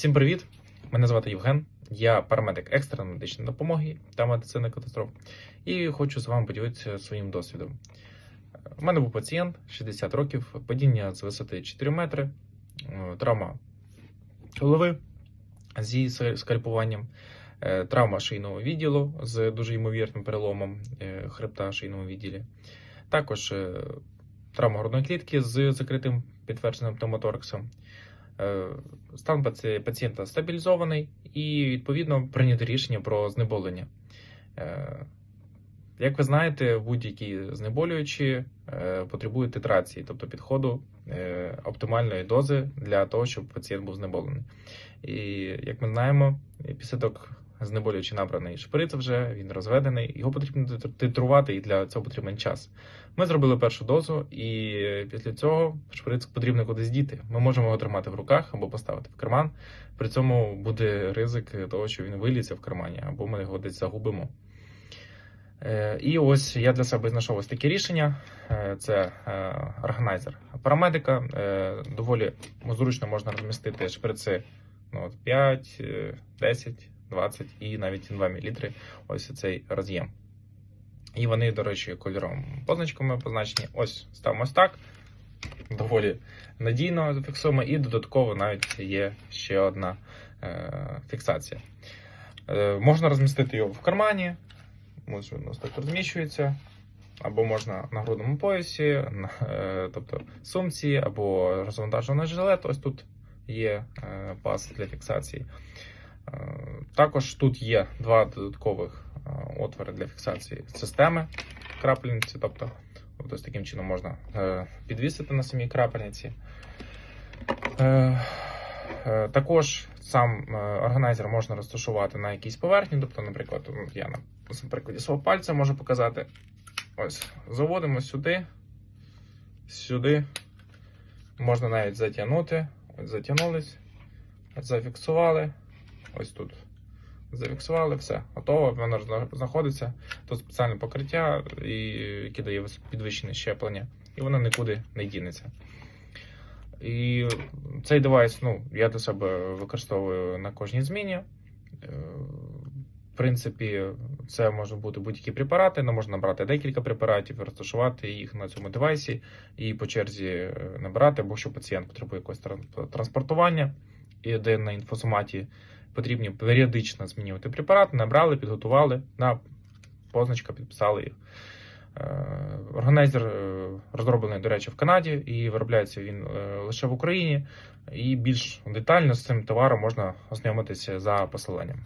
Всім привіт! Мене звати Євген. Я парамедик екстреної медичної допомоги та медицини катастроф. І хочу з вами поділитися своїм досвідом. У мене був пацієнт 60 років, падіння з висоти 4 метри, е, травма голови зі скальпуванням, е, травма шийного відділу з дуже ймовірним переломом е, хребта в шийному відділі. Також травма грудної клітки з закритим підтвердженим пневмотораксом. Е, Стан пацієнта стабілізований і відповідно прийнято рішення про знеболення. Е, Як ви знаєте, будь-які знеболюючі е, потребують титрації, тобто підходу оптимальної дози для того, щоб пацієнт був знеболений. І як ми знаємо, після того, як знеболюючий набраний шприц вже, він розведений, його потрібно титр- титрувати, і для цього потрібен час. Ми зробили першу дозу, і після цього шприц потрібно кудись діти. Ми можемо його тримати в руках або поставити в карман. При цьому буде ризик того, що він виліться в кармані, або ми його десь загубимо. Е, І ось я для себе знайшов ось таке рішення. Е, Це е, органайзер парамедика. Доволі зручно можна розмістити шприци ну, 5, е, 10, 20 і навіть 2 мл. Ось цей роз'єм. І вони, до речі, кольоровими позначками позначені. Ось ставимо ось так. Доволі надійно зафіксуємо, і додатково навіть є ще одна е, фіксація. Е, можна розмістити його в кармані, ось він ось так розміщується, або можна на грудному поясі, на, е, тобто сумці, або розвантажений жилет.Ось тут є е, пас для фіксації. Е, Також тут є два додаткових е, отвори для фіксації системи крапельниці, тобто ось таким чином можна е, підвісити на самій крапельниці. Також сам органайзер можна розташувати на якійсь поверхні, тобто, наприклад, ну, я на прикладі свого пальця можу показати. Ось, заводимо сюди, сюди. Можна навіть затягнути. Ось затягнулись, зафіксували. Ось тут. Зафіксували, все, готово, воно зна- знаходиться. Тут спеціальне покриття, і, яке дає підвищене щеплення, і воно нікуди не дінеться. І цей девайс, ну, я для себе використовую на кожній зміні. Е, В принципі, це можуть бути будь-які препарати, але можна набрати декілька препаратів, розташувати їх на цьому девайсі і по черзі е, набирати, або якщо пацієнт потребує якогось транспортування, і де на інфосоматі потрібно періодично змінювати препарат, набрали, підготували, на позначка підписали їх. Е, Органайзер е, розроблений, до речі, в Канаді і виробляється він е, лише в Україні. І більш детально з цим товаром можна ознайомитися за посиланням.